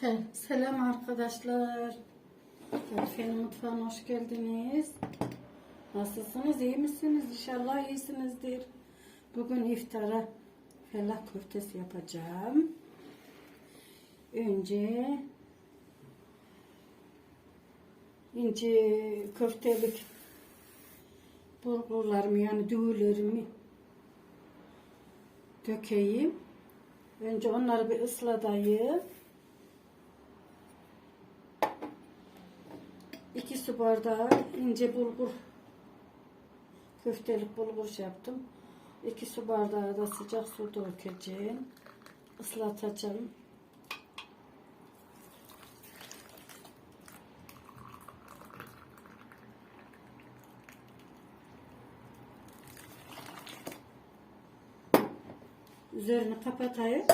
Se- Selam arkadaşlar. Efendim mutfağına hoş geldiniz. Nasılsınız? iyi misiniz? İnşallah iyisinizdir. Bugün iftara fellah köftesi yapacağım. Önce ince köftelik bulgurlarımı yani düğülerimi dökeyim. Önce onları bir ıslatayım. İki su bardağı ince bulgur köftelik bulgur şey yaptım. İki su bardağı da sıcak su dökeceğim. Islatacağım. Üzerini kapatayım.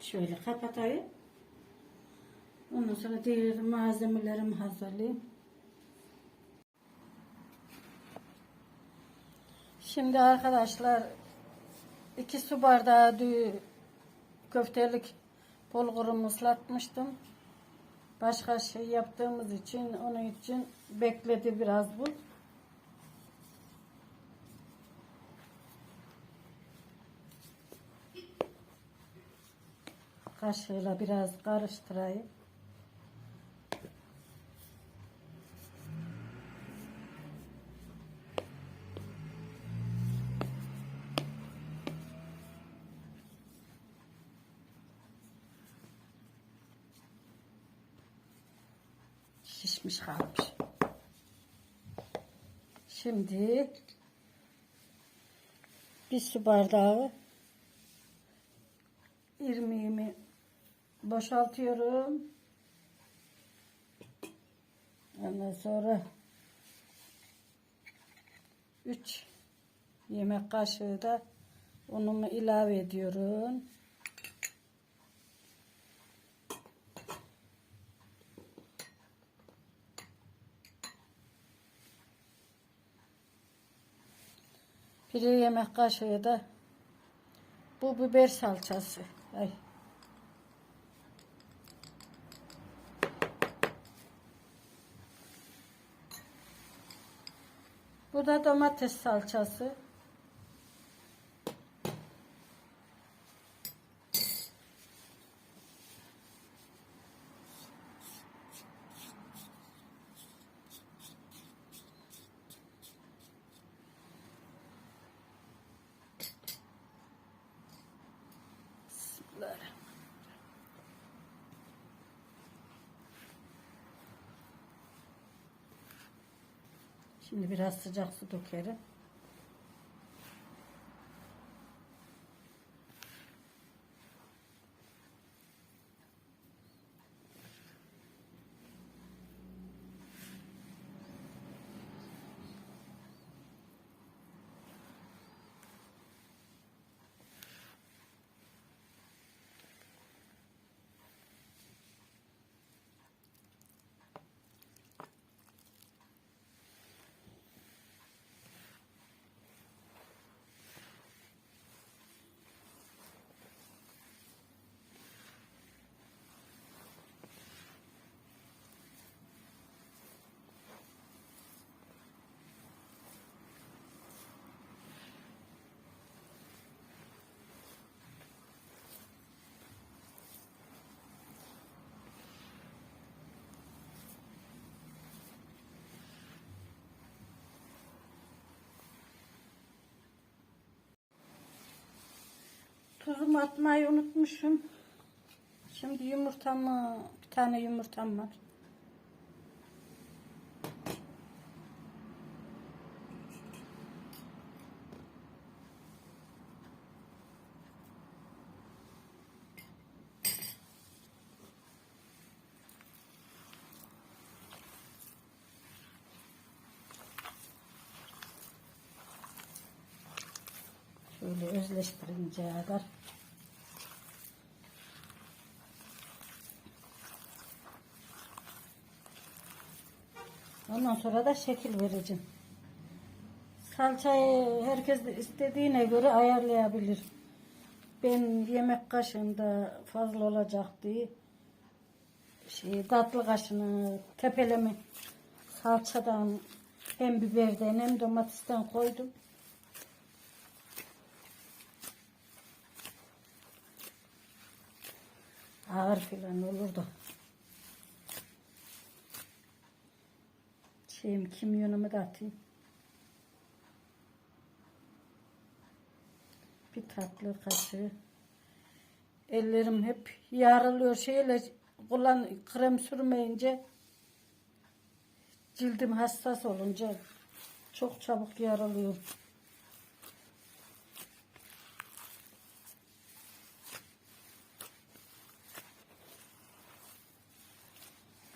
Şöyle kapatayım. Ondan sonra diğer malzemelerimi hazırlayayım. Şimdi arkadaşlar iki su bardağı köftelik bulgurumu ıslatmıştım. Başka şey yaptığımız için onun için bekledi biraz bu. Kaşığıyla biraz karıştırayım. Şişmiş kalmış. Şimdi bir su bardağı irmiğimi boşaltıyorum. Ondan sonra 3 yemek kaşığı da unumu ilave ediyorum. Bir yemek kaşığı da bu biber salçası. Ay. Bu da domates salçası. Bismillahirrahmanirrahim. Şimdi biraz sıcak su dökerim. Tuzumu atmayı unutmuşum. Şimdi yumurtamı, bir tane yumurtam var. Şöyle özleştirinceye kadar. Ondan sonra da şekil vereceğim. Salçayı herkes istediğine göre ayarlayabilir. Ben yemek kaşığında fazla olacak diye şey, tatlı kaşığını tepeleme salçadan hem biberden hem domatesten koydum. Ağır filan olurdu. Şeyim kimyonumu da atayım. Bir tatlı kaşığı. Ellerim hep yarılıyor şeyle kullan krem sürmeyince cildim hassas olunca çok çabuk yaralıyor.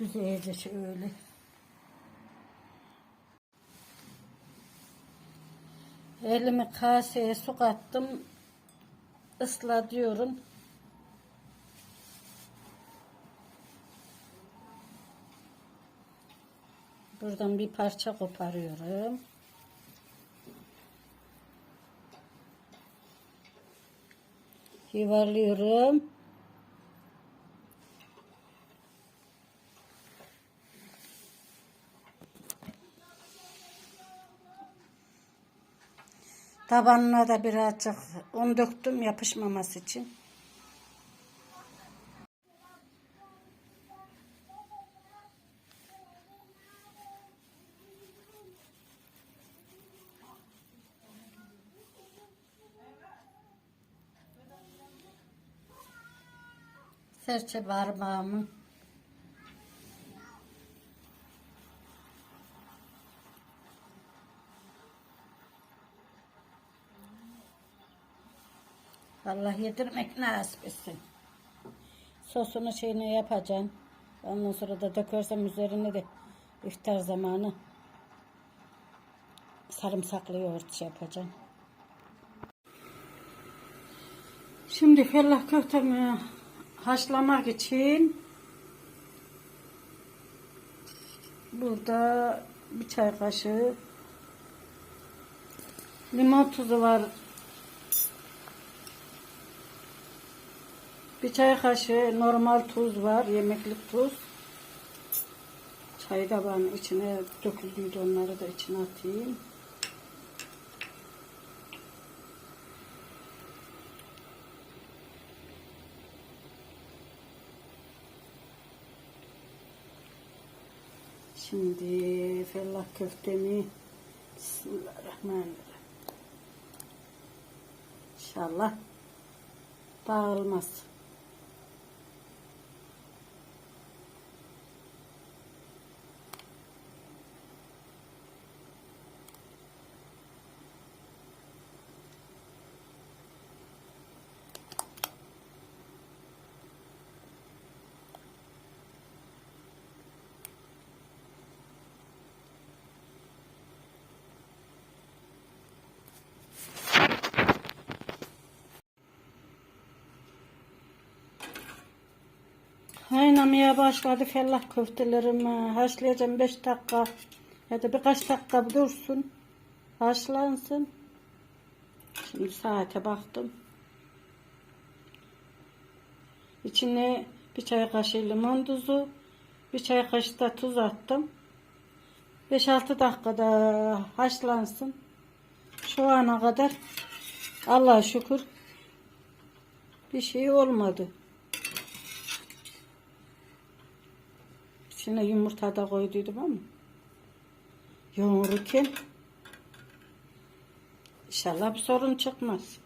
Güzelce şöyle. Elimi kaseye su kattım. Isla diyorum. Buradan bir parça koparıyorum. Yuvarlıyorum. Tabanına da birazcık un döktüm yapışmaması için. Serçe parmağımı Allah yedirmek nasip etsin. Sosunu şeyini yapacağım. Ondan sonra da dökersem üzerine de iftar zamanı sarımsaklı yoğurt şey yapacağım. Şimdi fellah köftemi haşlamak için burada bir çay kaşığı limon tuzu var. Bir çay kaşığı normal tuz var, yemeklik tuz. Çay tabağının içine döküldüydü onları da içine atayım. Şimdi fellah köftemi Bismillahirrahmanirrahim. İnşallah dağılmaz. Kaynamaya başladı fellah köftelerimi. Haşlayacağım 5 dakika ya da birkaç dakika dursun. Haşlansın. Şimdi saate baktım. İçine bir çay kaşığı limon tuzu, bir çay kaşığı da tuz attım. 5-6 dakikada haşlansın. Şu ana kadar Allah'a şükür bir şey olmadı. İçine yumurta da koyduydum ama yoğururken inşallah bir sorun çıkmaz.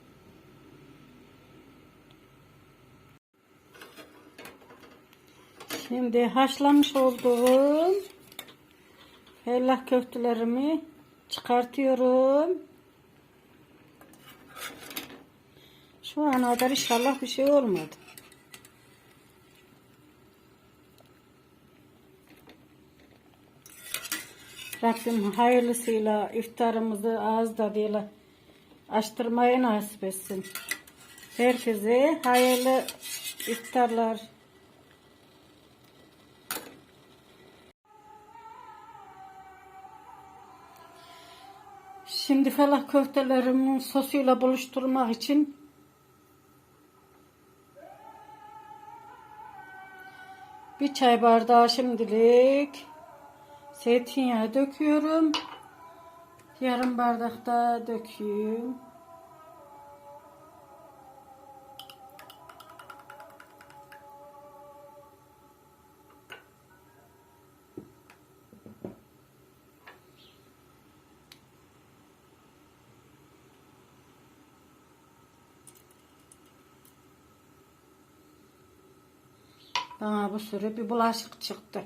Şimdi haşlamış olduğum fellah köftelerimi çıkartıyorum. Şu ana kadar inşallah bir şey olmadı. Rabbim hayırlısıyla iftarımızı ağız tadıyla açtırmayı nasip etsin. Herkese hayırlı iftarlar. Şimdi felak köftelerimin sosuyla buluşturmak için bir çay bardağı şimdilik zeytinyağı döküyorum. Yarım bardak da dökeyim. Bana bu sürü bir bulaşık çıktı.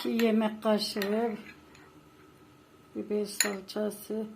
İki yemek kaşığı biber salçası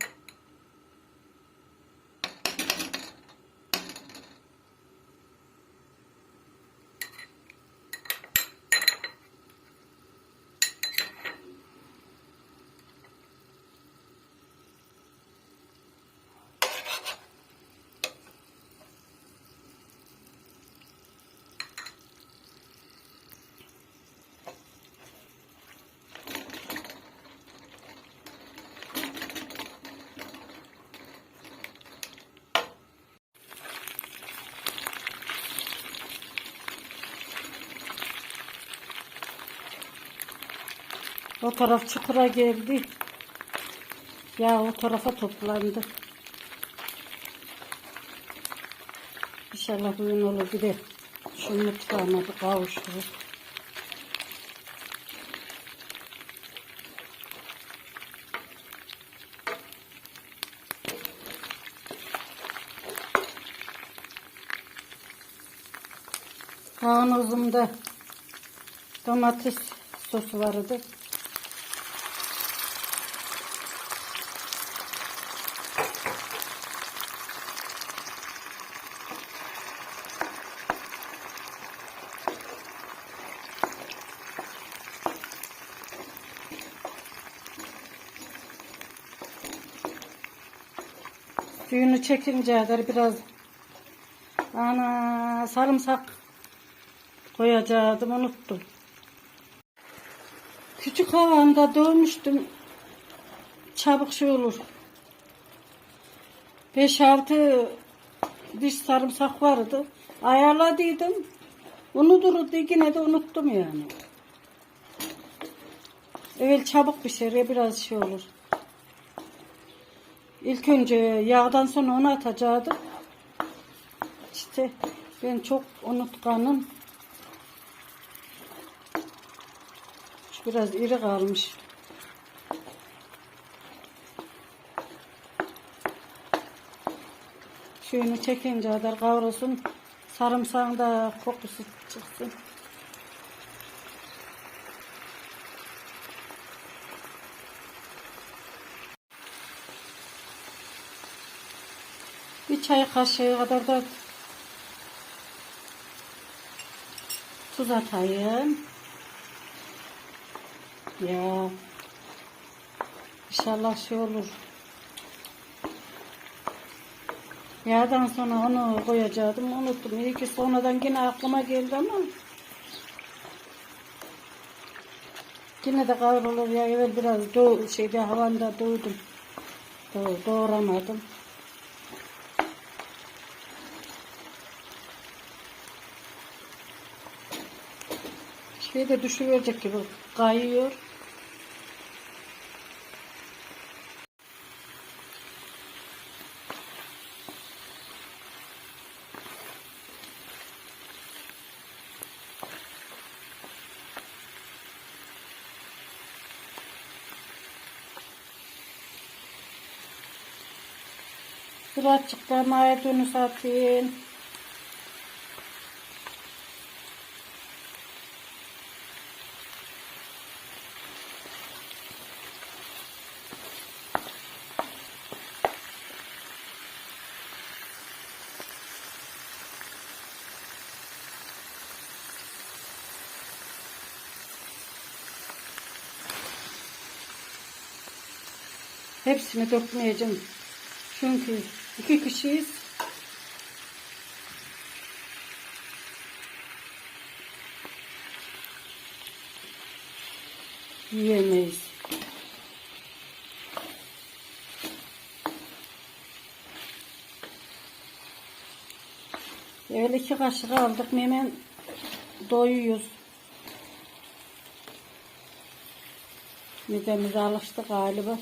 O taraf çukura geldi. Ya o tarafa toplandı. İnşallah bugün olur bir de şu mutfağıma bir kavuşuruz. Kavanozumda domates sosu vardı. Suyunu çekince kadar biraz ana sarımsak koyacaktım unuttum. Küçük havanda doğmuştum. Çabuk şey olur. 5-6 diş sarımsak vardı. Ayarladıydım. Unuturdu yine de unuttum yani. Evet çabuk pişer biraz şey olur. İlk önce yağdan sonra onu atacaktım. İşte ben çok unutkanım. Şu biraz iri kalmış. Suyunu çekince kadar kavrulsun. Sarımsağın da kokusu çıksın. Çay kaşığı kadar da tuz atayım. Ya inşallah şey olur. Yağdan sonra onu koyacaktım unuttum. İyi ki sonradan yine aklıma geldi ama yine de kavrulur ya evvel biraz doğ şeyde havanda doğdum. Doğ, doğramadım. Şey de düşüverecek gibi kayıyor. Birazcık da maydanoz atayım. Hepsini dökmeyeceğim. Çünkü iki kişiyiz. Yiyemeyiz. Öyle iki kaşık aldık. Hemen doyuyoruz. Midemize alıştı galiba.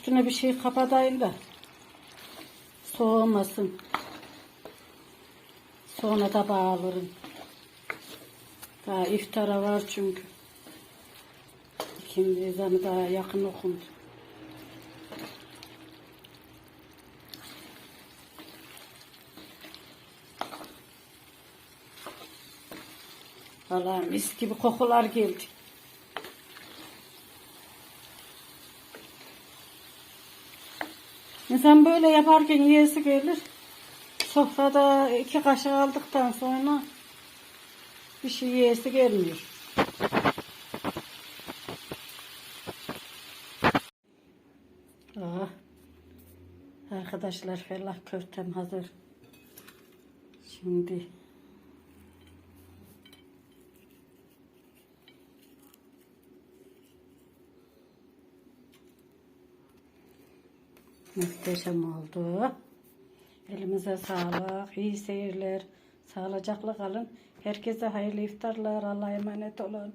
Üstüne bir şey kapatayım da soğumasın. Sonra da bağlarım. Daha iftara var çünkü. İkindi ezanı daha yakın okundu. Valla mis gibi kokular geldi. İnsan böyle yaparken yiyesi gelir. Sofrada iki kaşık aldıktan sonra bir şey yiyesi gelmiyor. Ah. Arkadaşlar fellah köftem hazır. Şimdi muhteşem oldu. Elimize sağlık, iyi seyirler, sağlıcakla kalın. Herkese hayırlı iftarlar, Allah'a emanet olun.